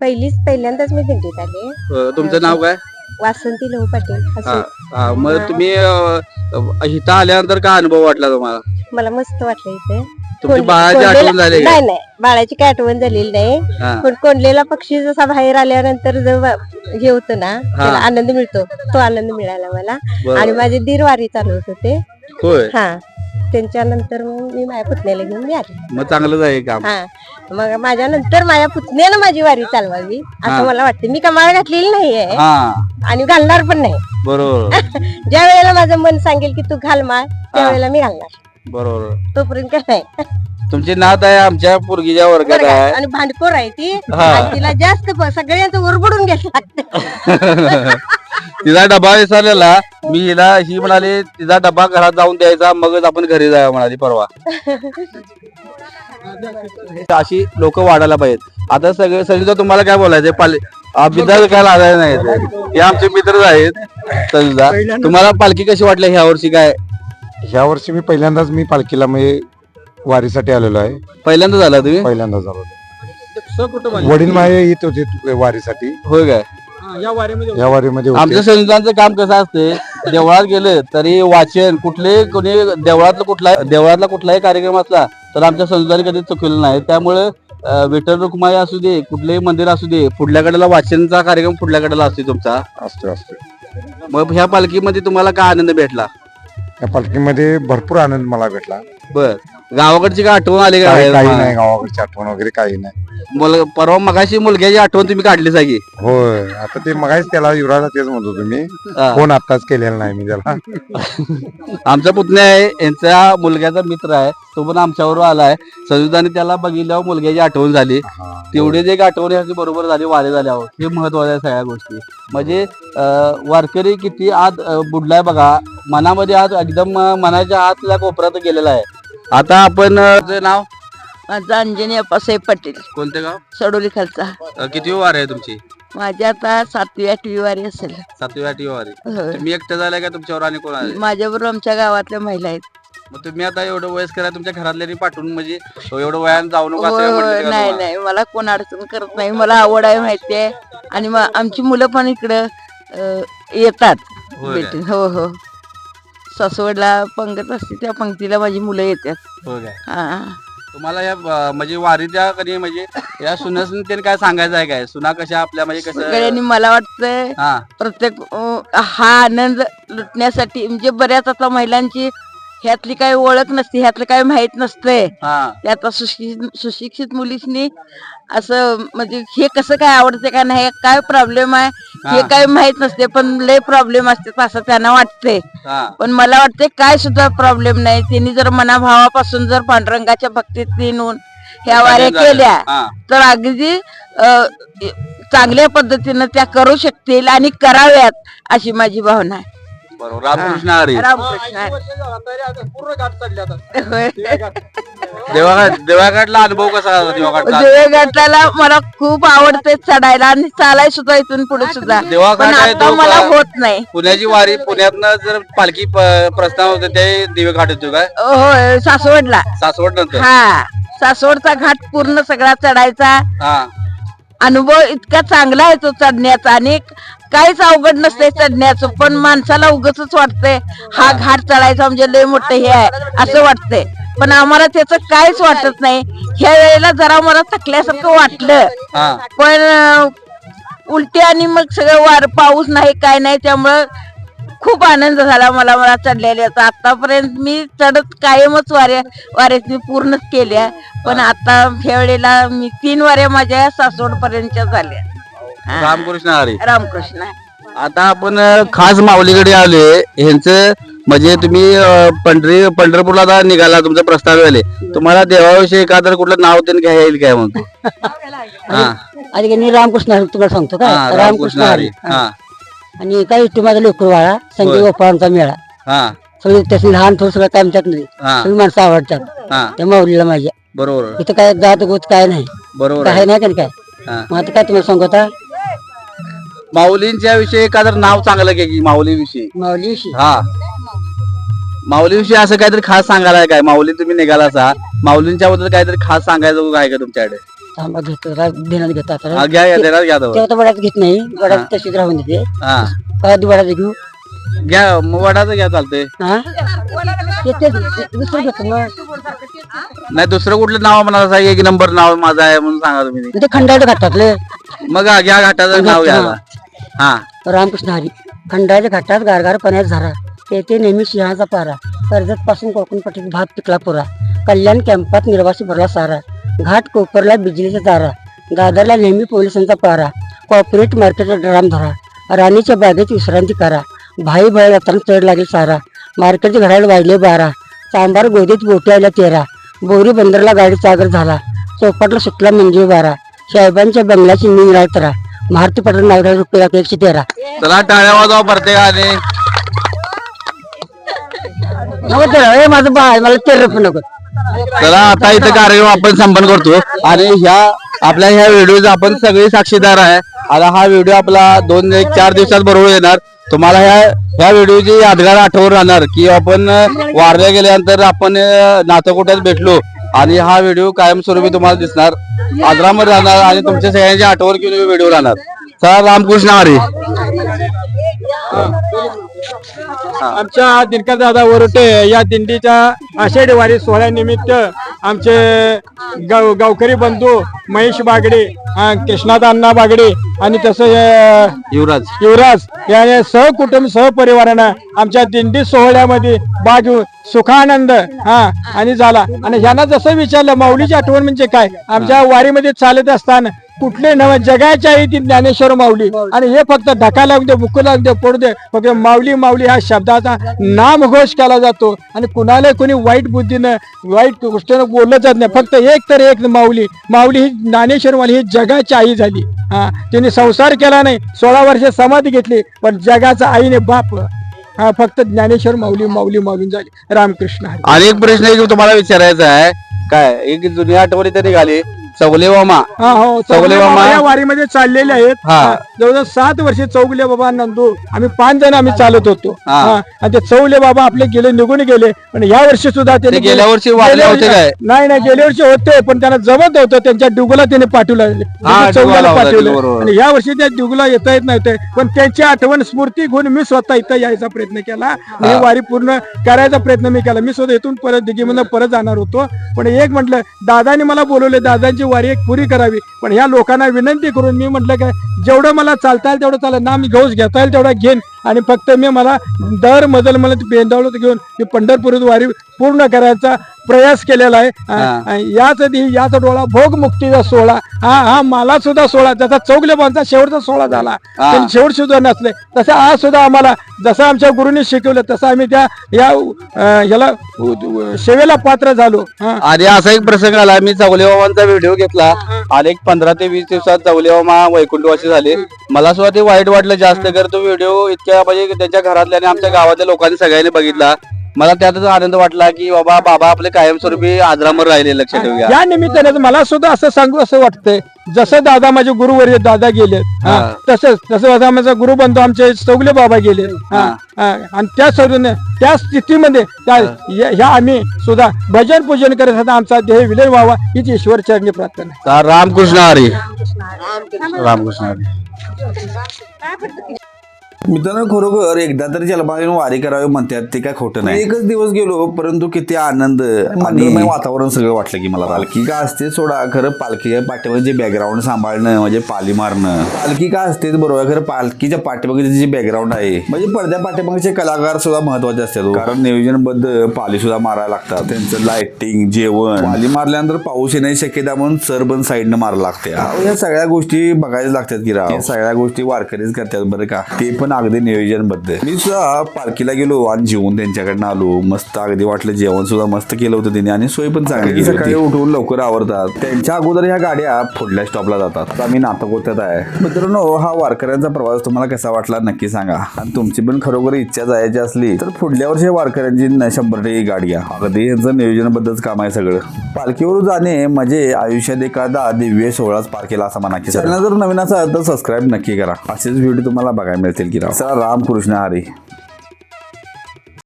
पहिलीच पहिल्यांदाच मी दिंडीत आले. अ, तुमचं नाव काय? वासंती लहू पाटील हा हा मग तुम्ही अ, इथं आल्यानंतर काय अनुभव वाटला तुम्हाला? मला मस्त वाटलं इथे. तुमची कोण- बाळाची कोंडलेला- आठवण झाली का? नाही नाही बाळाची काय आठवण झालेली नाही. हा. पण कोंडलेला पक्षी जसा बाहेर आल्यानंतर जो हे होतं ना त्याला आनंद मिळतो. तो आनंद मिळाला मला. बरोबर. आणि माझे दीर वारी चालवत होते. होय. हा. त्यांच्या नंतर मग मी माझ्या पुतण्याला घेऊन मी आले मग चांगलंच आहे काम. हा. मग माझ्या नंतर माझ्या पुतण्यानं माझी वारी चालवावी. हा. असं मला वाटते. मी कमाळ घातलेली नाहीये. हा. आणि घालणार पण नाही. बरोबर. ज्या वेळेला माझं मन सांगेल की तू घाल माळ त्यावेळेला मी घालणार. बरोबर. तोपर्यंत काय नाही. तुमची नात आहे आमच्या पोरगीच्या वर्गात का? आहे. आणि भांडखोर आहे ती. हा. आणि तिला जास्त प- सगळ्यांचं उरबडून घ्यायला लागतं. तिचा डबा विसरलेला. मी हिला ही म्हणाली तिचा डबा घरात जाऊन द्यायचा मगच आपण घरी जाऊया म्हणाली परवा. अशी लोक वाढायला पाहिजेत. आता सगळे सगळीचं तुम्हाला काय बोलायचं पाल बिदार काय लागायला नाही हे आमचे मित्रच आहेत सगळीचा तुम्हाला पालखी कशी वाटली ह्या वर्षी काय? ह्या वर्षी मी पहिल्यांदाच मी पालखीला म्हणजे वारीसाठी आलेलो आहे. पहिल्यांदा झाला तुम्ही? पहिल्यांदाच आलो वडील माझे येत होते वारीसाठी. होय काय? या वारीमध्ये होते. आमच्या संस्थांचं काम कसं असते देवळात गेलं तरी वाचन कुठले कोणी देवळातला कुठला देवळातला कुठलाही कार्यक्रम असला तर आमच्या संस्थांनी कधी चुकलेलं नाही. त्यामुळे अं, विठ्ठल रुक्माई असू दे कुठलेही मंदिर असू दे पुढल्या कडेला वाचनचा कार्यक्रम पुढल्या कडेला असतो तुमचा. असतो असतो मग ह्या पालखीमध्ये तुम्हाला काय आनंद भेटला? या पालखीमध्ये भरपूर आनंद मला भेटला. बर. गावाकडची काय आठवण आली काही काही का नाही गावाकडची आठवण वगैरे काही नाही. मुल- परवा मगाशी मुलग्याची आठवण तुम्ही काढली सगळी होय आता ते मगाच त्याला युवराजला तेच म्हणतो तुम्ही हा. फोन आताच केलेला नाही मी त्याला. आमचा पुतण्या आहे यांचा मुलग्याचा मित्र आहे तो पण आमच्यावर आलाय संयुक्ताने त्याला बघितल्यावर मुलग्याची आठवण झाली. तेवढीच एक आठवण ह्याची बरोबर झाली वारे झाल्यावर हे महत्वाचं आहे सगळ्या गोष्टी. म्हणजे अं, वारकरी किती आत अं, बुडलाय बघा. मनामध्ये आज एकदम अं, मनाच्या आतल्या कोपऱ्यात गेलेला आहे. आता आपण अं, तुझं नाव? माझा अंजनी अप्पासाहेब पाटील. कोणते गाव? सडोली खालचा अं, किती वार आहे तुमची? माझी आता सातवी आठवी वारी असेल. सातवी आठवी वारी. होय. तुम्ही एकटं झालाय का तुमच्यावर आणि कोण आले माझ्याबरोबर आमच्या गावातल्या महिला आहेत. मग तुम्ही आता एवढं वयस्कर आहे तुमच्या घरातल्यांनी पाठवून म्हणजे एवढं वयानं जाऊ नका होय असं होय म्हणलं का नाही तुम्हाला? नाही मला कोण अडचण करत नाही. मला आवड आहे माहिती आहे. आणि मग आमची मुलं पण इकडं अं, येतात. होय काय? भेटून हो हो. सासवडला पंगत असते त्या पंक्तीला माझी मुलं येतात. काय? हा. तुम्हाला या अं, म्हणजे वारीच्या कधी म्हणजे या सुनासून त्यांनी काय सांगायचं आहे काय? सुना कशा आपल्या म्हणजे कसं? सगळ्यांनी मला वाटतंय हा. प्रत्येक अं, हा आनंद लुटण्यासाठी म्हणजे बऱ्याच आता महिलांची ह्यातली काही ओळख नसते ह्यातलं काही माहीत नसतंय हा ते आता सुशिक्षित सुशिक्षित मुलीसनी असं म्हणजे हे कसं काय आवडते का नाही काय प्रॉब्लेम आहे हे हा. काय माहीत नसते पण लय प्रॉब्लेम असते असं त्यांना वाटते हा पण मला वाटते काय सुद्धा प्रॉब्लेम नाही त्यांनी जर मनाभावापासून जर पांडुरंगाच्या भक्तीत नेऊन ह्या वाऱ्या झालं. केल्या. तर अगदी अ, चांगल्या पद्धतीनं त्या करू शकतील आणि कराव्यात अशी माझी भावना आहे बरोबर. रामकृष्ण हरी. रामकृष्ण हरी. होय. देवाघाट देवाघाटला अनुभव कसा आला? देवाघाटचा देवघाटाला मला खूप आवडते चढायला आणि चालाय सुद्धा इथून पुढे सुद्धा. देवाघाट पण आहे आता तो मला का? होत नाही. पुण्याची वारी पुण्यातनं जर पालखी प- प्रस्थान होते ते दिवेघाट येतो काय? होय सासवडला. सासवड नंतर हा सासवडचा घाट पूर्ण सगळा चढायचा. हा. अनुभव इतका चांगला आहे तो चढण्याचा आणि काहीच अवघड नसते चढण्याचं पण माणसाला उगच वाटतंय हा घाट चढायचा म्हणजे लय मोठं हे आहे असं वाटतंय. पण आम्हाला त्याचं काहीच वाटत नाही. ह्या वेळेला जरा मला थकल्यासारखं वाटलं. पण उलटी आणि मग सगळं वार पाऊस नाही काय नाही त्यामुळं खूप आनंद झाला मला मला चढलेल्याचा आतापर्यंत मी चढत कायमच वाऱ्या वाऱ्यात मी पूर्णच केल्या. पण आता ह्या वेळेला मी तीन वाऱ्या माझ्या सासवड पर्यंतच्या झाल्या. हा. रामकृष्ण हरी. रामकृष्ण. आता आपण अ, खास माऊलीकडे आले ह्यांचं म्हणजे तुम्ही अ, पंढरी पंढरपूरला आता निघाला तुमचा प्रस्ताव आले तुम्हाला देवाविषयी एखादं कुठलं नाव त्यांनी घ्या येईल काय म्हणतो हा. आणि मी रामकृष्ण हरी तुम्हाला सांगतो हा, काय रामकृष्ण हरी. हा. आणि काही माझा लेकरवाळा संजय. गोपाळांचा मेळा. हा. सगळे त्याचे लहान थोडं सगळं काय आमच्यात नाही. हा. सगळी माणसं आवडतात. हा. त्या माऊलीला माझ्या. बरोबर. इथं काय जात गोत काय नाही. बरोबर काय आहे. नाही का नाही काय? हा. मग आता काय तुम्हाला सांगू आता? माऊलींच्या विषयी एखादं नाव चांगलं घे की माऊली विषयी माऊली हा. माऊली विषयी असं काहीतरी खास सांगायला काय? माऊली तुम्ही निघाला असा. माऊलींच्या बद्दल काहीतरी खास सांगायचं काय का तुमच्याकडे? थांबा घेतो. रा- ध्यानात घेतो आता. घ्या देणार घेत नाही. वड्यात तशीच राहून देते. हा. कधी वड्यात घेऊ. घ्या मग वडाचं घ्या चालतंय. हा? दुसरं घेतो मग. नाही दुसरं कुठलं नाव म्हणाला एक नंबर नाव माझं आहे म्हणून सांगा तुम्ही. ते. खंडाळी घाटातले. मग घ्या घाटाचं नाव घ्या आता. हा. रामकृष्ण हरी खंडाच्या घाटात गारगार पाण्यात झारा तेथे नेहमी सिंहाचा पारा कर्जत पासून कोकणपट्टीत भात पिकला पुरा कल्याण कॅम्पात निर्वासी भरला सारा घाट कोपरला बिजलीचा तारा दादरला नेहमी पोलिसांचा पारा कॉर्पोरेट मार्केट ड्राम धरा राणीच्या बागेत विश्रांती करा भाई भाई जाताना चढ लागेल सारा मार्केटच्या घराला वाजले बारा चांभार गोदीत बोटे आल्या तेरा बोरी बंदरला गाडी चागर झाला चौपाटला सुटला म्हणजे बारा साहेबांच्या बंगल्याची मी तरा भारती पटल नागरा रुपये एकशे तेरा. चला टाळ्या वाजवा प्रत्येकाने. नको तेरा ए माझं बाळ मला तेरा पण नको. चला आता इथे कार्यक्रम आपण संपन्न करतो. आणि ह्या आपल्या ह्या व्हिडिओचा आपण सगळे साक्षीदार आहे. आता हा व्हिडिओ आपला दोन एक चार दिवसात बरोबर येणार. तुम्हाला ह्या ह्या व्हिडिओची यादगार आठवण राहणार की आपण वारल्या गेल्यानंतर आपण नातकोट्यात भेटलो. आणि हा व्हिडिओ कायमस्वरूपी तुम्हाला दिसणार. आदरामध्ये राहणार आणि तुमच्या सगळ्यांची आठवण घेऊन व्हिडिओ राहणार. चला रामकृष्ण हरी. आमच्या दिनकर दादा वरटे या दिंडीच्या आषाढी वारी सोहळ्यानिमित्त आमचे गाव गावकरी बंधू महेश बागडे कृष्णात अण्णा बागडे आणि तसं युवराज. युवराज याने सहकुटुंब सहपरिवारानं आमच्या दिंडी सोहळ्यामध्ये भाग सुखानंद हा आणि झाला. आणि ह्यांना जसं विचारलं माऊलीची आठवण म्हणजे काय? आमच्या वारीमध्ये चालत असताना कुठले नव जगाच्या ती ज्ञानेश्वर माऊली. आणि हे फक्त ढका लागू दे बुक लागू दे पडू दे फक्त माऊली माऊली ह्या शब्दाचा नामघोष केला जातो. आणि कुणाला कोणी वाईट बुद्धीनं वाईट गोष्टीनं बोललं जात नाही. फक्त एक तर एक माऊली. माऊली ही ज्ञानेश्वर माऊली ही जगाची आई झाली. हा तिने संसार केला नाही सोळा वर्ष समाधी घेतली पण जगाचा आईने बाप हा फक्त ज्ञानेश्वर माऊली माऊली माऊली झाली. रामकृष्ण. आणि एक प्रश्न तुम्हाला विचारायचा आहे. काय एक जुनी आठवण इथे निघाली. मामा हा हो चौगले चौगले बाबा. या वारीमध्ये चाललेले आहेत हा. हा, जवळजवळ सात वर्षे चौगले बाबा नंदू आम्ही पाच जण आम्ही चालत होतो हा. हा, आणि ते चौगले बाबा आपले गेले निघून गेले पण या वर्षी सुद्धा ते त्यांनी गेल्या वर्षी वारले गेल्या होते वर्षी- काय? नाही नाही गेल्या वर्षी होते पण त्यांना जमत होतं त्यांच्या डुगला त्यांनी पाठवलं चौगल्याला होता, पाठवलं बरोबर. आणि या वर्षी त्या डुगला येता येत नव्हते पण त्यांची आठवण स्मृती घेऊन मी स्वतः इथं यायचा प्रयत्न केला आणि ही वारी पूर्ण करायचा प्रयत्न मी केला मी स्वतः इथून परत दिघीमधून परत जाणार होतो पण एक म्हटलं दादानी मला बोलवले दादांची वारी एक पुरी करावी. पण ह्या लोकांना विनंती करून मी म्हटलं काय जेवढं मला चालता येईल तेवढं चालेल. ना मी घोष घेता येईल तेवढा घेईन. आणि फक्त मी मला दर मजल मला बेंदावलं घेऊन मी पंढरपूर वारी पूर्ण करायचा. प्रयास केलेला आहे. याच याचा डोळा भोग मुक्तीचा सोहळा. हा हा मला सुद्धा सोहळा जसा चौगले बांधचा शेवटचा सोहळा झाला. शेवट सुद्धा नसले. तसं आज सुद्धा आम्हाला जसं आमच्या गुरुनी शिकवलं तसं आम्ही त्या या याला सेवेला पात्र झालो. आणि असा एक प्रसंग आला. मी चौलेमामांचा व्हिडिओ घेतला. आणि एक पंधरा ते वीस दिवसात चौलेमामा वैकुंठवासी झाले. मला सुद्धा ते वाईट वाटलं जास्त कर. तो व्हिडिओ इतक्या म्हणजे त्यांच्या घरातल्या आणि आमच्या गावातल्या लोकांनी सगळ्यांनी बघितला. मला त्यातच आनंद वाटला की बाबा बाबा आपले कायमस्वरूपी आजरामर राहिले लक्ष ठेवूया. या निमित्ताने मला सुद्धा असं सांगू असं वाटतंय जसं दादा माझे गुरुवर्य दादा गेले हा. तसंच तसं आता माझा गुरुबंधू आमचे चौगले बाबा गेले हा, हा, आणि त्या सोडून त्या स्थितीमध्ये त्या या- ह्या आम्ही सुद्धा भजन पूजन करत असताना आमचा देह विलय व्हावा हीच ईश्वर चरणी प्रार्थना आहे. तर रामकृष्ण हरी. रामकृष्ण हरी. मित्रांनो खरोखर एकदा तरी जलमागून वारी करावी म्हणतात ते काय खोटं नाही. एकच दिवस गेलो परंतु किती आनंद आणि वातावरण सगळं वाटलं की मला. पालखी का असते सोडा खरं पालखीच्या पाठीमागे जे बॅकग्राऊंड सांभाळणं म्हणजे पाली मारणं. पालखी का असते बरोबर. खरं पालखीच्या पाठीमागे जे बॅकग्राऊंड आहे म्हणजे पडद्या पाठीमागचे कलाकार सुद्धा महत्त्वाचे असतात हो. कारण नियोजनबद्ध पाली सुद्धा मारायला लागतात. त्यांचं लाइटिंग जेवण. पाली मारल्यानंतर पाऊस येण्याची शक्यता म्हणून सरबन साईडनं मारायला लागते या सगळ्या गोष्टी बघायला लागतात की राव. सगळ्या गोष्टी वारकरीच करतात बरं का. ते पण अगदी नियोजनबद्ध मी सुद्धा पालखीला गेलो आणि जेवून त्यांच्याकडनं आलो. मस्त अगदी वाटलं जेवण सुद्धा मस्त केलं होतं त्यांनी आणि सोय पण चांगली सकाळी उठून लवकर आवरतात. त्यांच्या अगोदर ह्या गाड्या पुढल्या स्टॉपला जातात. आम्ही नातकोत्यात आहे. मित्रांनो हा वारकऱ्यांचा प्रवास तुम्हाला कसा वाटला नक्की सांगा. आणि तुमची पण खरोखर इच्छा जायची असली तर पुढल्या वर्षी वारकऱ्यांची शंभर टक्के गाडी घ्या. अगदी यांचं नियोजनबद्धच काम आहे सगळं. पालखीवर जाणे म्हणजे आयुष्यात एखादा दिव्य सोहळाच पार केला असा म्हणा की जर नवीन असाल तर सबस्क्राईब नक्की करा. असेच व्हिडिओ तुम्हाला बघायला मिळतील की रामकृष्ण हरी।